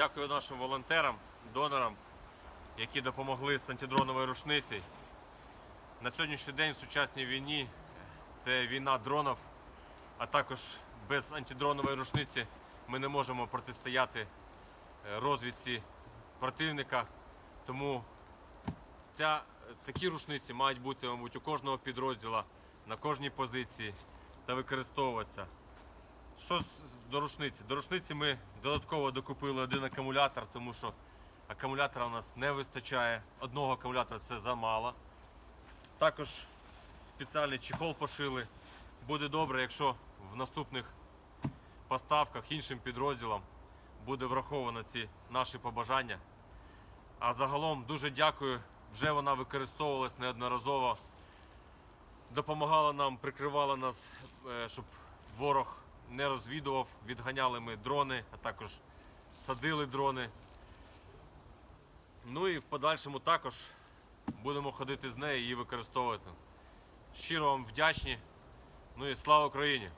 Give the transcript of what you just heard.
Дякую нашим волонтерам, донорам, які допомогли з антидроновою рушницею. На сьогоднішній день в сучасній війні це війна дронів, а також без антидронової рушниці ми не можемо протистояти е, розвідці противника. Тому ця, такі рушниці мають бути, мабуть, у кожного підрозділу, на кожній позиції та використовуватися. Що до рушниці? До рушниці ми додатково докупили один акумулятор, тому що акумулятора у нас не вистачає. Одного акумулятора це замало. Також спеціальний чехол пошили. Буде добре, якщо в наступних поставках іншим підрозділам буде враховано ці наші побажання. А загалом дуже дякую. Вже вона використовувалась неодноразово. Допомагала нам, прикривала нас, е, щоб ворог не розвідував. Відганяли ми дрони, а також садили дрони. Ну і в подальшому також будемо ходити з нею і її використовувати. Щиро вам вдячні. Ну і слава Україні!